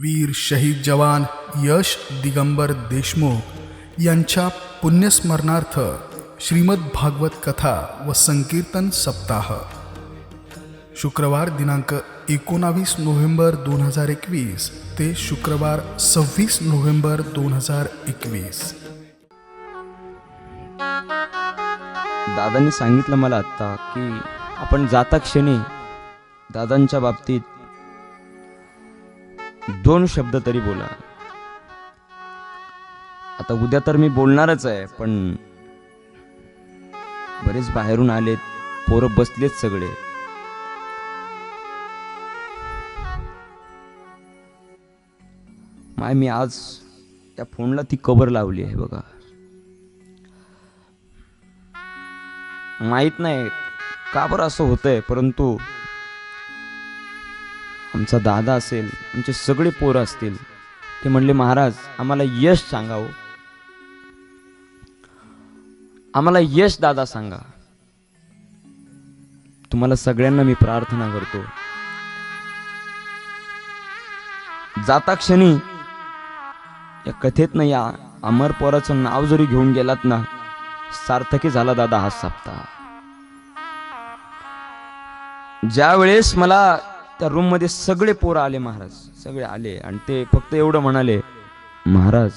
वीर शहीद जवान यश दिगंबर देशमुख यांच्या पुण्यस्मरणार्थ श्रीमद भागवत कथा व संकीर्तन सप्ताह. शुक्रवार दिनांक एकोणावीस नोव्हेंबर दोन हजार एकवीस ते शुक्रवार सव्वीस नोव्हेंबर दोन हजार एकवीस. दादांनी सांगितलं मला आत्ता की आपण जाता क्षणी दादांच्या बाबतीत दोन शब्द तरी बोला. आता उद्या तर मी बोलणारच आहे पण बरेच बाहेरून आलेत पोरं बसलेत सगळे. माय मी आज त्या फोनला ती कबर लावली आहे बघा. माहीत नाही का बरं असं होतंय परंतु आमचा दादा असेल आमचे सगळे पोरं असतील. ते म्हणले महाराज आम्हाला यश सांगावं. आम्हाला यश दादा सांगा. तुम्हाला सगळ्यांना मी प्रार्थना करतो. जाता क्षणी या कथेतनं या अमर पोराचं नाव जरी घेऊन गेलात ना सार्थकी झाला दादा हा सप्ताह. ज्या वेळेस मला त्या रूममध्ये सगळे पोरं आले महाराज. सगळे आले आणि ते फक्त एवढं म्हणाले महाराज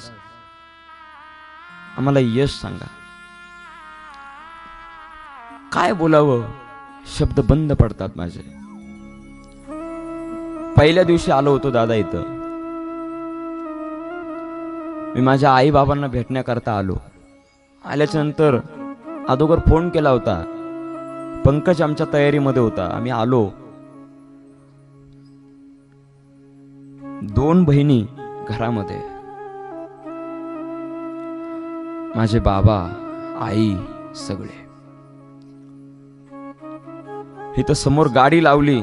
आम्हाला यश सांगा. काय बोलावं? शब्द बंद पडतात माझे. पहिल्या दिवशी आलो होतो दादा इथं. मी माझ्या आई बाबांना भेटण्याकरता आलो. आल्याच्यानंतर अगोदर फोन केला होता. पंकज आमच्या तयारीमध्ये होता. आम्ही आलो. दोन बहिणी घरामध्ये. माझे बाबा आई सगळे. इथं समोर गाडी लावली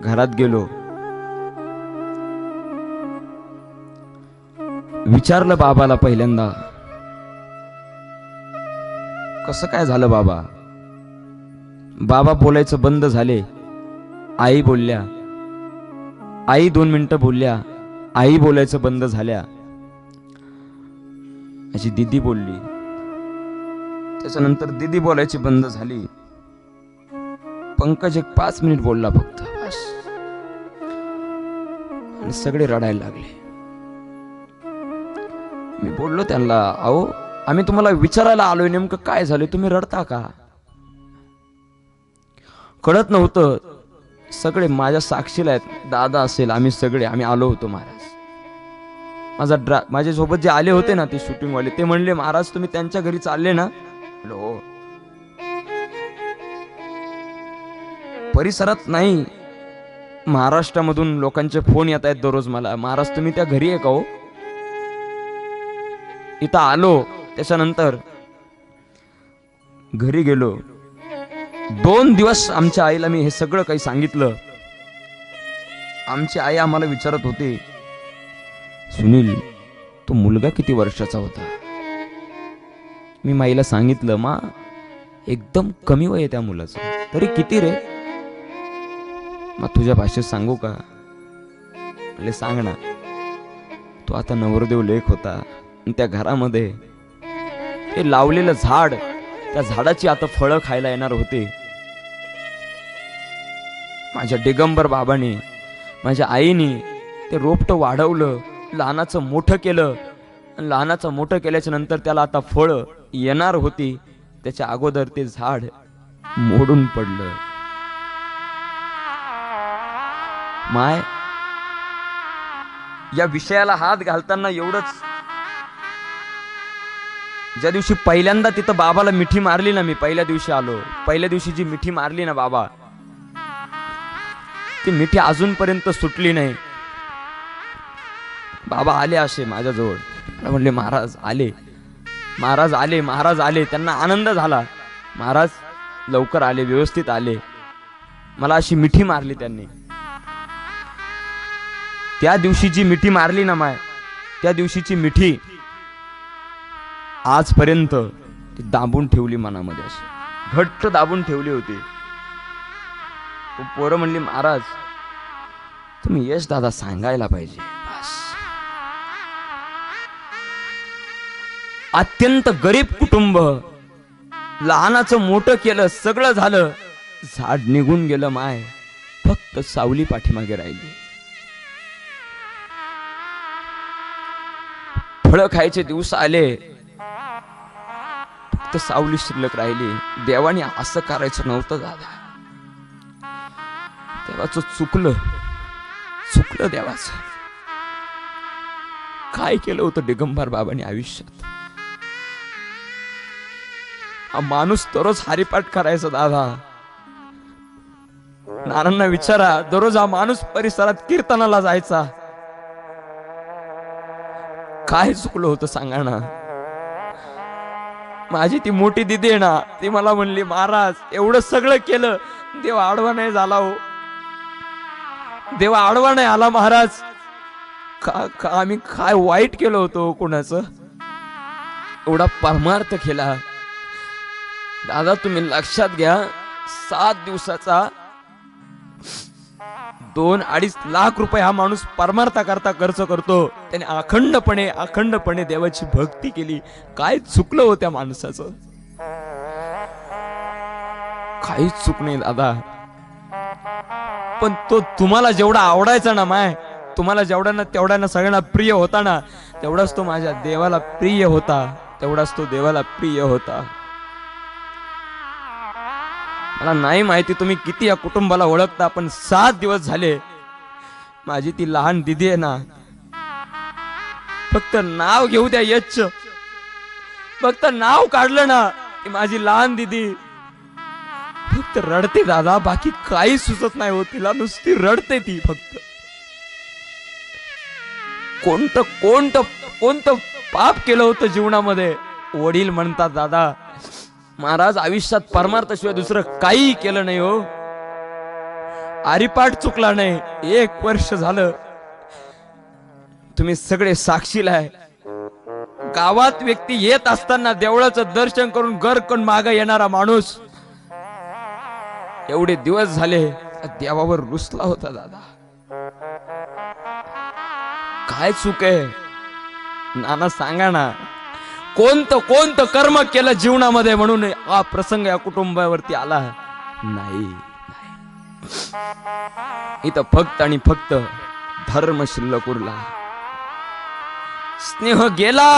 घरात गेलो. विचारलं बाबाला पहिल्यांदा. कसं काय झालं बाबा? बाबा बोलायचं बंद झाले. आई बोलल्या. आई दोन मिनटं बोलल्या. आई बोलायचं बंद झाल्या. माझी दिदी बोलली. त्याच्यानंतर दिदी बोलायची बंद झाली. पंकज एक पाच मिनिट बोलला फक्त. आणि सगळे रडायला लागले. मी बोललो त्यांना अहो आम्ही तुम्हाला विचारायला आलोय नेमकं काय झालं तुम्ही रडता का? कळत नव्हतं. सगळे माझ्या साक्षीला आहेत. दादा असेल आम्ही सगळे आम्ही आलो होतो महाराज. माझा ड्रा माझ्यासोबत जे आले होते ना ते शूटिंग वाले ते म्हणले महाराज तुम्ही त्यांच्या घरी चालले ना? म्हणलं, हो. परिसरात नाही. महाराष्ट्रामधून लोकांचे फोन येत आहेत दररोज मला. महाराज तुम्ही त्या घरी आहे का हो? इथं आलो. त्याच्यानंतर घरी गेलो. दोन दिवस आमच्या आईला मी हे सगळं काही सांगितलं. आमची आई आम्हाला विचारत होती सुनील तो मुलगा किती वर्षाचा होता? मी माईला सांगितलं मा एकदम कमी वय आहे त्या मुलाचं. तरी किती रे? मग तुझ्या भाषेत सांगू का? म्हणजे सांग ना. तो आता नवरदेव लेख होता. आणि त्या घरामध्ये ते लावलेलं झाड त्या झाडाची आता फळं खायला येणार होते. माझ्या दिगंबर बाबाने माझ्या आईने ते रोपटं वाढवलं लहानाचं मोठं केलं. आणि लहानाचं मोठं केल्याच्यानंतर त्याला आता फळं येणार होती. त्याच्या अगोदर ते झाड मोडून पडलं. माय या विषयाला हात घालताना एवढंच ज्या दिवशी पहिल्यांदा तिथं बाबाला मिठी मारली ना मी पहिल्या दिवशी आलो. पहिल्या दिवशी जी मिठी मारली ना बाबा ती मिठी अजूनपर्यंत सुटली नाही. बाबा आले असे माझ्याजवळ. म्हणले महाराज आले. महाराज आले महाराज आले. त्यांना आनंद झाला. महाराज लवकर आले व्यवस्थित आले. मला अशी मिठी मारली त्यांनी. त्या दिवशी जी मिठी मारली ना माय त्या दिवशीची मिठी आजपर्यंत ती दाबून ठेवली मनामध्ये अशी. घट्ट दाबून ठेवली होती. पोरं म्हणली महाराज तुम्ही यश दादा सांगायला पाहिजे. अत्यंत गरीब कुटुंब. लहानाचं मोठं केलं सगळं झालं. झाड निघून गेलं माय. फक्त सावली पाठीमागे राहिली. फळं खायचे दिवस आले. फक्त सावली शिल्लक राहिली. देवाने असं करायचं नव्हतं दादा. देवाचं चुकलं. चुकलं देवाचं. काय केलं होतं दिगंबर बाबांनी आयुष्यात? हा माणूस दररोज हरिपाठ करायचा दादा. नानांना विचारा दररोज हा माणूस परिसरात कीर्तनाला जायचा. काय चुकलं होतं सांगा ना. माझी ती मोठी दिदी आहे ना ती मला म्हणली महाराज एवढं सगळं केलं देव आडवा नाही झाला हो. देव आडवा नाही आला महाराज. का का आम्ही काय वाईट केलं होतो हो कोणाचं? एवढा परमार्थ केला. दादा तुम्ही लक्षात घ्या सात दिवसाचा दोन अडीच लाख रुपये हा माणूस परमार्था करता खर्च करतो. त्याने अखंडपणे अखंडपणे देवाची भक्ती केली. काय चुकलं हो त्या माणसाचं? काहीच चूक नाही दादा. पण तो तुम्हाला जेवढा आवडायचा ना माय तुम्हाला जेवढ्यानं तेवढ्यानं सगळ्यांना प्रिय होता ना तेवढाच तो माझ्या देवाला प्रिय होता. तेवढाच तो देवाला प्रिय होता. मला नाही माहिती तुम्ही किती या कुटुंबाला ओळखता पण सात दिवस झाले माझी ती लहान दिदी आहे ना फक्त नाव घेऊ द्या यच्च फक्त नाव काढलं ना की माझी लहान दिदी. फक्त रडते दादा बाकी काही सुचत नाही हो तिला नुसती रडते ती फक्त. कोणतं कोणतं कोणतं पाप केलं होतं जीवनामध्ये? वडील म्हणतात दादा महाराज आयुष्यात परमार्थाशिवाय दुसरं काही केलं नाही हो. आरिपाठ चुकला नाही. एक वर्ष झालं. तुम्ही सगळे साक्षीला आहे. गावात व्यक्ती येत असताना देवळाचं दर्शन करून घर करून माग येणारा माणूस. एवढे दिवस झाले देवावर रुसला होता दादा. काय चूक आहे? नाना सांगा ना. कोणतं कोणतं कर्म केलं जीवनामध्ये म्हणून हा प्रसंग या कुटुंबावरती आला? नाही. इथं फक्त आणि फक्त धर्म शिल्लक उरला स्नेह गेला.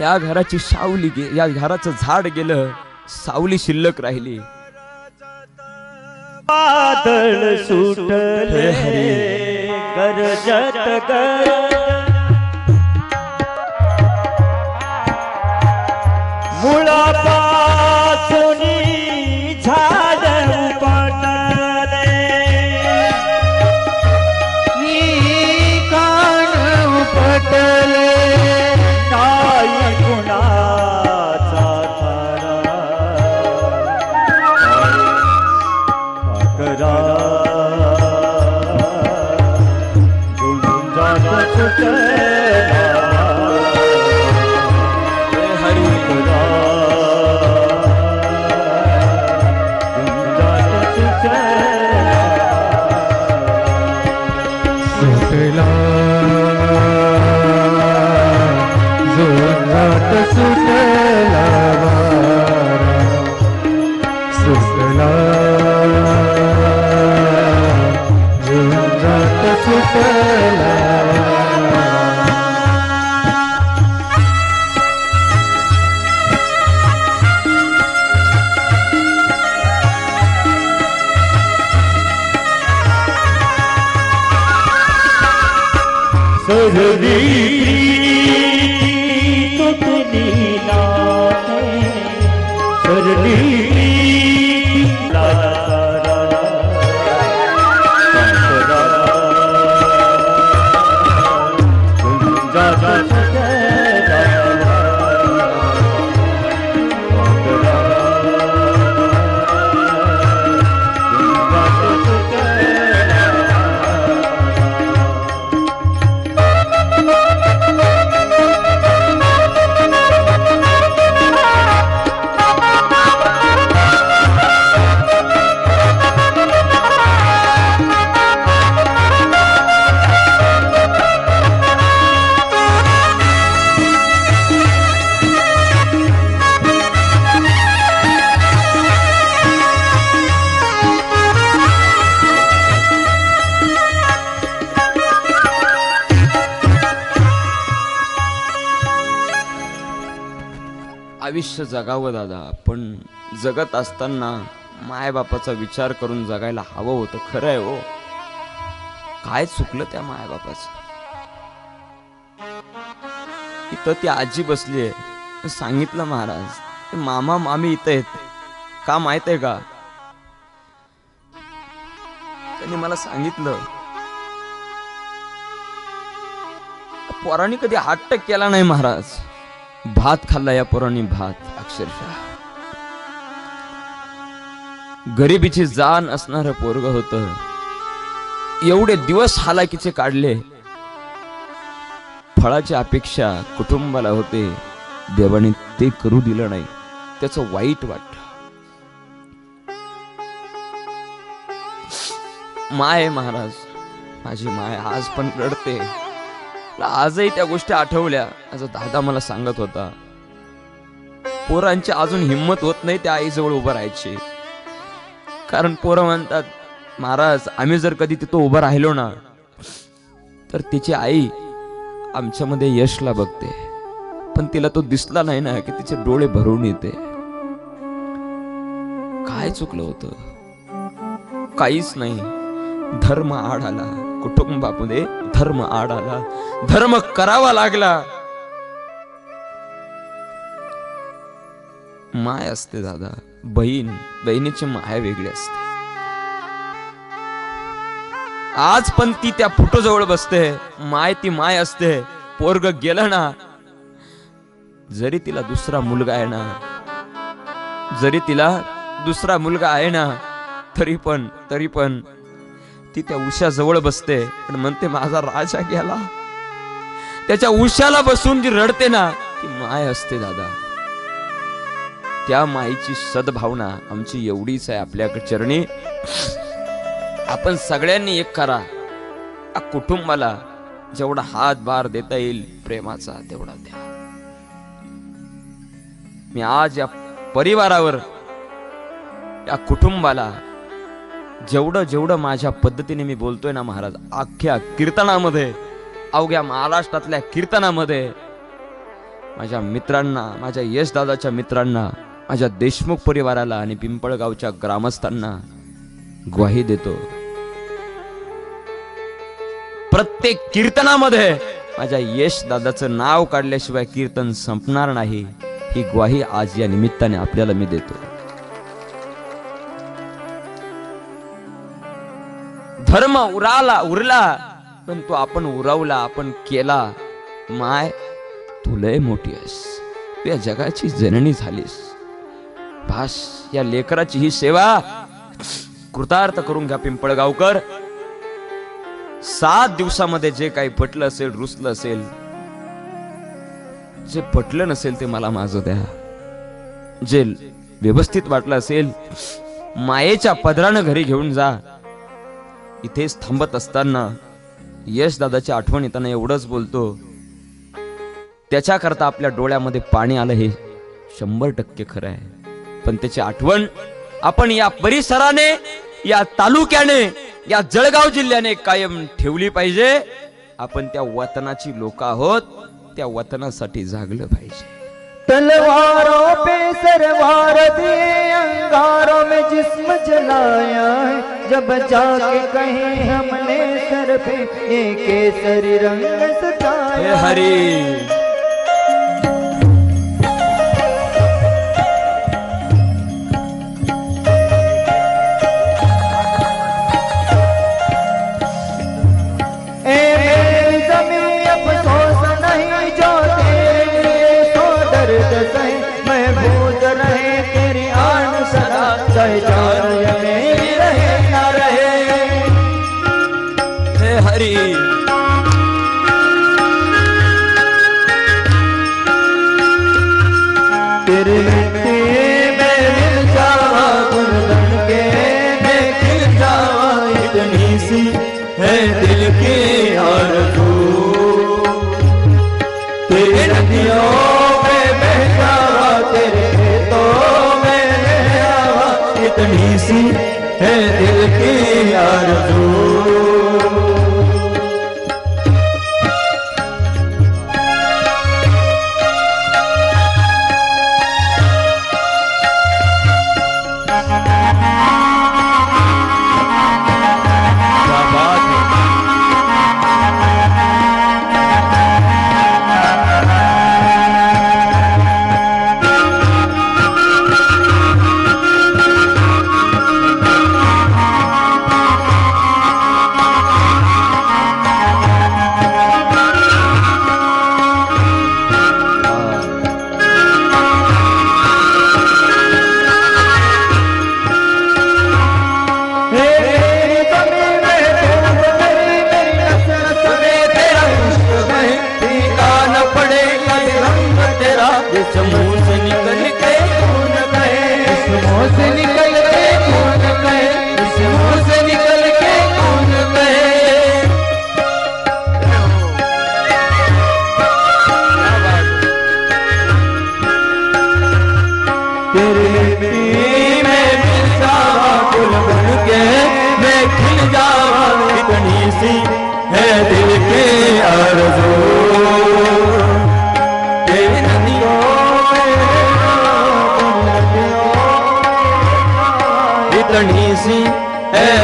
या घराची सावली गे या घराचं झाड गेलं सावली शिल्लक राहिली. वादळ सुटले गरजत गर मुड़ा आयुष्य जगावं दादा. पण जगत असताना मायबापाचा विचार करून जगायला हवं होतं खरं आहे हो. काय चुकलं त्या मायबापाचं? इथं ती आजी बसली आहे सांगितलं महाराज मामा मामी इथं आहेत. का माहीत आहे का? त्यांनी मला सांगितलं पोरांनी कधी हट्ट केला नाही महाराज. भात खाल्ला या पोरांनी भात. अक्षरशः. गरिबीची जाण असणार पोरग होत. एवढे दिवस हालाकीचे काढले. फळाची अपेक्षा कुटुंबाला होते. देवाने ते करू दिलं नाही. त्याचं वाईट वाटत. माय महाराज माझी माय आज पण रडते. आजही त्या गोष्टी आठवल्या असं दादा मला सांगत होता. पोरांची अजून हिंमत होत नाही त्या आईजवळ उभं राहायची. कारण पोरं म्हणतात महाराज आम्ही जर कधी तिथं उभं राहिलो ना तर तिची आई आमच्यामध्ये यशला बघते. पण तिला तो दिसला नाही ना की तिचे डोळे भरून येते. काय चुकलं होतं? काहीच नाही. धर्म आड आला. कुटुंबामध्ये धर्म आड आला धर्म करावा लागला. माय असते दादा बहीण बहिणीची माय वेगळी असते. आज पण ती त्या फुटोजवळ बसते माय ती माय असते पोरग गेलं ना जरी तिला दुसरा मुलगा आहे ना जरी तिला दुसरा मुलगा आहे ना तरी पण तरी पण ती त्या उशाजवळ बसते. आणि म्हणते माझा राजा गेला. त्याच्या उशाला बसून जी रडते ना ती माय असते दादा. त्या माईची सद्भावना आमची एवढीच आहे आपल्या चरणी. आपण सगळ्यांनी एक करा. कुटुंबाला जेवढा हातभार देता येईल प्रेमाचा तेवढा द्या. मी आज या परिवारावर या कुटुंबाला जेवढं जेवढं माझ्या पद्धतीने मी बोलतोय ना महाराज अख्ख्या कीर्तनामध्ये अवघ्या महाराष्ट्रातल्या कीर्तनामध्ये माझ्या मित्रांना माझ्या यशदादाच्या मित्रांना माझ्या देशमुख परिवाराला आणि पिंपळगावच्या ग्रामस्थांना ग्वाही देतो. प्रत्येक कीर्तनामध्ये माझ्या यश दादाचं नाव काढल्याशिवाय कीर्तन संपणार नाही ही ग्वाही आज या निमित्ताने आपल्याला मी देतो. धर्म उराला उरला. पण तो आपण उरावला आपण केला. माय तू लय मोठी आहेस. तू या जगाची जननी झालीस. भास या लेकराची ही सेवा. कृतार्थ करून घ्या पिंपळगावकर. सात दिवसामध्ये जे काही पटलं असेल रुसलं असेल जे पटलं नसेल ते मला माझं द्या. जे व्यवस्थित वाटलं असेल मायेच्या पदरानं घरी घेऊन जा. इथेच थांबत असताना यशदादाची आठवण येताना एवढंच बोलतो त्याच्याकरता आपल्या डोळ्यामध्ये पाणी आलं हे शंभर टक्के खरं आहे. पण त्याची आठवण आपण या परिसराने या तालुक्याने या जळगाव जिल्ह्याने कायम ठेवली पाहिजे. आपण त्या वतनाची लोक आहोत त्या वतनासाठी जागलं पाहिजे. तलवारों पे सरवार दिए अंगारों में जिस्म जलाया है। जब जाके कहीं हमने सर पे ये केसरी रंग सताया हरी।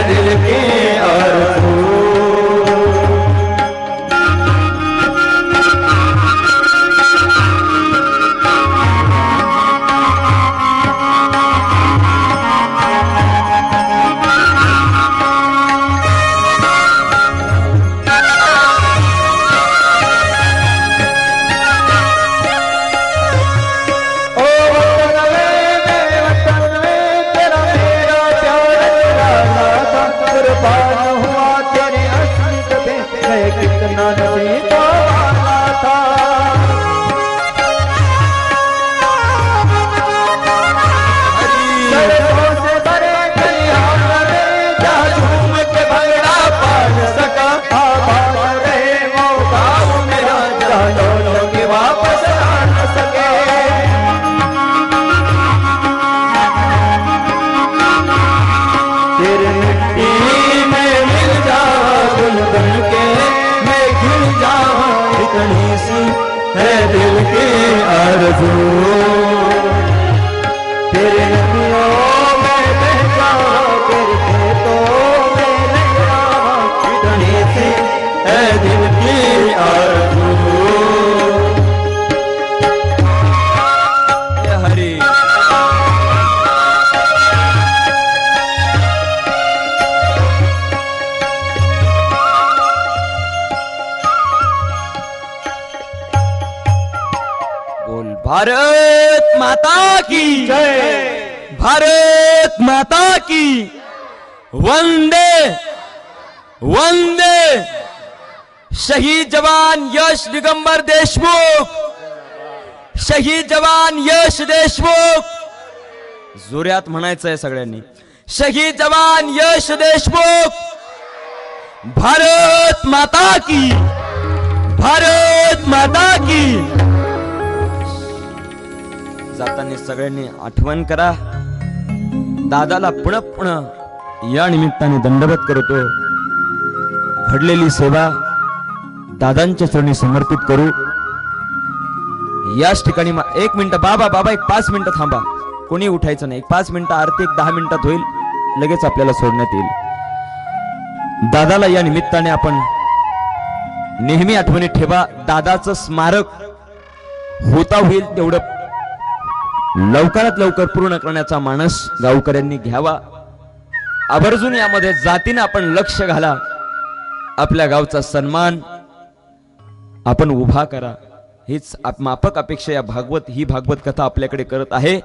दिल की मैं कितना वाला था यश दिगंबर देशमुख शहीद जवान यश देशमुख. जोऱ्यात म्हणायचं आहे सगळ्यांनी. शहीद जवान यश देशमुख. भारत माता की भारत माता की. जाताना सगळ्यांनी आठवण करा. दादाला पुन्हा पुन्हा या निमित्ताने दंडवत करतो. घडलेली सेवा दादांच्या चरणी समर्पित करू. याच ठिकाणी एक मिनिट बाबा बाबा एक पाच मिनिटं थांबा. कोणी उठायचं नाही. एक पाच मिनिटं आरती एक दहा मिनिटात होईल. लगेच आपल्याला सोडण्यात येईल. दादाला या निमित्ताने आपण नेहमी आठवणी ठेवा. दादाचं स्मारक होता होईल तेवढं लवकरात लवकर पूर्ण करण्याचा मानस गावकऱ्यांनी घ्यावा. आवर्जून यामध्ये जातीनं आपण लक्ष घाला. आपल्या गावचा सन्मान आपण उभा करा. हीच आप- अपेक्षा या भागवत ही भागवत कथा आपल्याकडे करत आहे.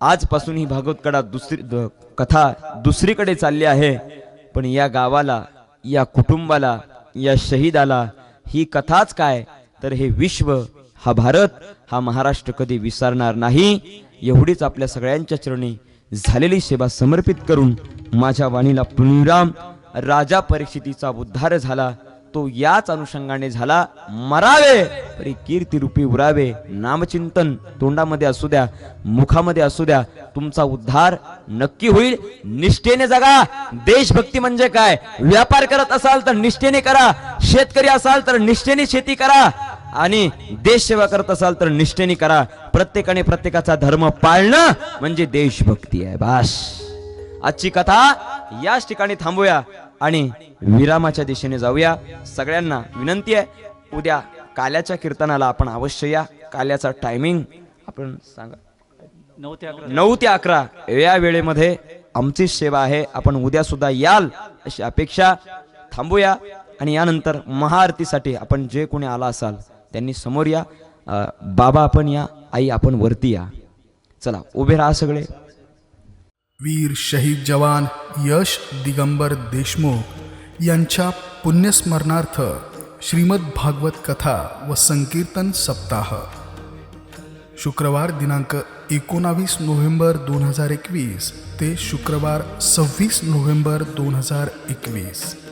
आजपासून ही भागवत कडा दुसरी द- कथा दुसरीकडे चालली आहे. पण या गावाला या कुटुंबाला या शहीदाला ही कथाच काय? तर हे विश्व हा भारत हा महाराष्ट्र कधी विसरणार नाही. एवढीच आपल्या सगळ्यांच्या चरणी झालेली सेवा समर्पित करून माझ्या वाणीला पुनराम राजा परिस्थितीचा उद्धार झाला. तो याच अनुषंगाने झाला. मरावे. तरी कीर्ती रूपी उरावे. नामचिंतन तोंडामध्ये असू द्या मुखामध्ये असू द्या तुमचा उद्धार नक्की होईल. निष्ठेने जगा. देशभक्ती म्हणजे काय? व्यापार करत असाल तर निष्ठेने करा. शेतकरी असाल तर निष्ठेने शेती करा. आणि देश सेवा करत असाल तर निष्ठेने करा. प्रत्येकाने प्रत्येकाचा धर्म पाळणं म्हणजे देशभक्ती आहे. बास. आजची कथा याच ठिकाणी थांबूया. आणि विरामाच्या दिशेने जाऊया. सगळ्यांना विनंती आहे उद्या काल्याच्या कीर्तनाला आपण अवश्य या. काल्याचा टायमिंग आपण सांगा. नऊ ते अकरा. या वेळेमध्ये आमची सेवा आहे. आपण उद्या सुद्धा याल अशी अपेक्षा. थांबूया आणि यानंतर महाआरतीसाठी आपण जे कोणी आला असाल त्यांनी समोर या. बाबा आपण या आई आपण वरती या. चला उभे राहा सगळे. वीर शहीद जवान यश दिगंबर देशमुख यांच्या पुण्यस्मरणार्थ श्रीमद भागवत कथा व संकीर्तन सप्ताह. शुक्रवार दिनांक एकोणावीस नोव्हेंबर दोन हजार एकवीस ते शुक्रवार सव्वीस नोव्हेंबर दोन हजार एकवीस.